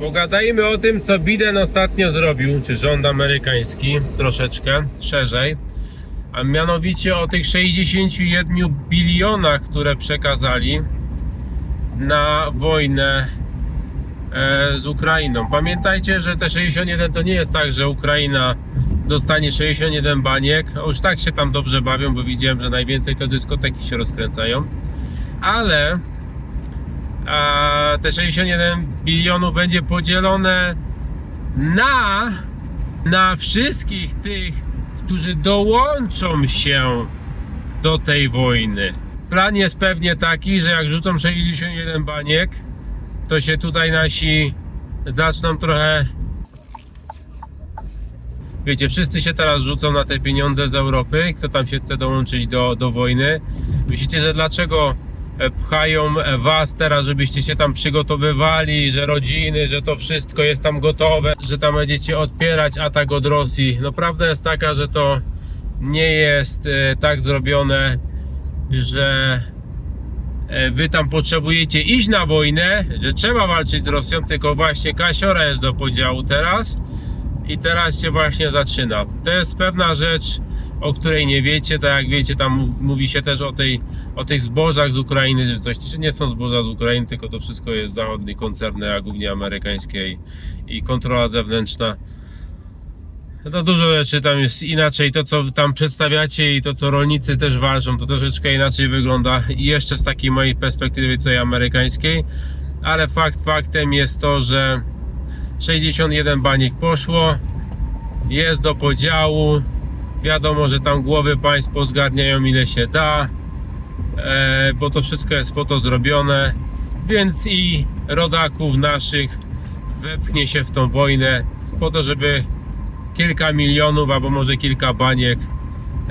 Pogadajmy o tym, co Biden ostatnio zrobił, czy rząd amerykański, troszeczkę szerzej. A mianowicie o tych 61 bilionach, które przekazali na wojnę e, z Ukrainą. Pamiętajcie, że te 61 to nie jest tak, że Ukraina dostanie 61 baniek. Już tak się tam dobrze bawią, bo widziałem, że najwięcej to dyskoteki się rozkręcają. Ale a te 61 bilionów będzie podzielone na, na wszystkich tych, którzy dołączą się do tej wojny. Plan jest pewnie taki, że jak rzucą 61 baniek, to się tutaj nasi zaczną trochę. Wiecie, wszyscy się teraz rzucą na te pieniądze z Europy, kto tam się chce dołączyć do, do wojny. Myślicie, że dlaczego pchają was teraz, żebyście się tam przygotowywali, że rodziny, że to wszystko jest tam gotowe, że tam będziecie odpierać atak od Rosji? No prawda jest taka, że to nie jest e, tak zrobione, że e, wy tam potrzebujecie iść na wojnę, że trzeba walczyć z Rosją, tylko właśnie kasiora jest do podziału teraz i teraz się właśnie zaczyna. To jest pewna rzecz, o której nie wiecie, tak jak wiecie, tam mów- mówi się też o, tej, o tych zbożach z Ukrainy, że coś, nie są zboża z Ukrainy, tylko to wszystko jest zachodnie koncerny, a głównie amerykańskie i, i kontrola zewnętrzna. To dużo rzeczy tam jest inaczej. To, co tam przedstawiacie i to, co rolnicy też ważą, to troszeczkę inaczej wygląda. I jeszcze z takiej mojej perspektywy tutaj amerykańskiej. Ale fakt faktem jest to, że 61 baniek poszło. Jest do podziału. Wiadomo, że tam głowy państw pozgadniają ile się da. E, bo to wszystko jest po to zrobione. Więc i rodaków naszych wepchnie się w tą wojnę po to, żeby kilka milionów albo może kilka baniek.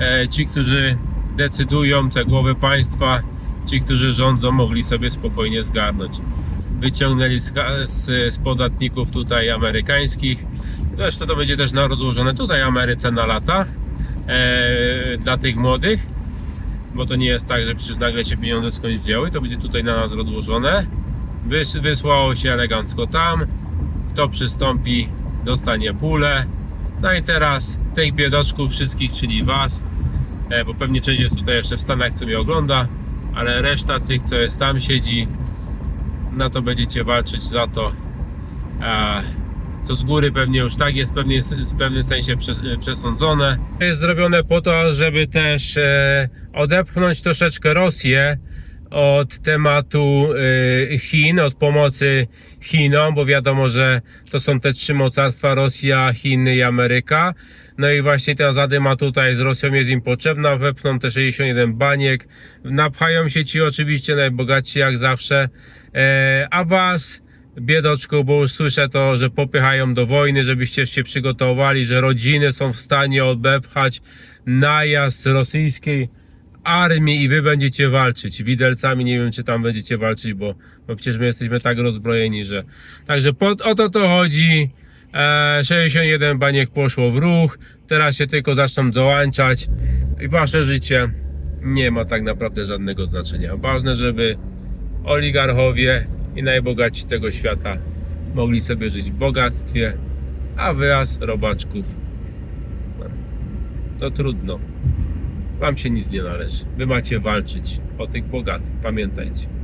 E, ci, którzy decydują, te głowy państwa, ci, którzy rządzą, mogli sobie spokojnie zgarnąć. Wyciągnęli z, z, podatników tutaj amerykańskich. Zresztą to będzie też rozłożone tutaj Ameryce na lata e, dla tych młodych, bo to nie jest tak, że przecież nagle się pieniądze skądś wzięły, to będzie tutaj na nas rozłożone. Wys, wysłało się elegancko tam. Kto przystąpi, dostanie pulę. No i teraz tych biedaczków wszystkich, czyli Was, e, bo pewnie część jest tutaj jeszcze w Stanach, co mnie ogląda, ale reszta tych, co jest tam, siedzi, na to będziecie walczyć za to, co z góry pewnie już tak jest pewnie, w pewnym sensie e, przesądzone. To jest zrobione po to, żeby też e, odepchnąć troszeczkę Rosję od tematu y, Chin, od pomocy Chinom, bo wiadomo, że to są te trzy mocarstwa Rosja, Chiny i Ameryka. No i właśnie ta zadyma tutaj z Rosją jest im potrzebna, wepchną te 61 baniek, napchają się ci oczywiście najbogatsi jak zawsze, e, a was biedoczku, bo słyszę to, że popychają do wojny, żebyście się przygotowali, że rodziny są w stanie odepchać najazd rosyjskiej armii i wy będziecie walczyć. Widelcami nie wiem, czy tam będziecie walczyć, bo, bo przecież my jesteśmy tak rozbrojeni, że. Także o to to chodzi. E, 61 baniek poszło w ruch. Teraz się tylko zaczną dołączać i wasze życie nie ma tak naprawdę żadnego znaczenia. Ważne, żeby oligarchowie i najbogatsi tego świata mogli sobie żyć w bogactwie, a wyraz robaczków no, to trudno. Wam się nic nie należy. Wy macie walczyć o tych bogatych. Pamiętajcie.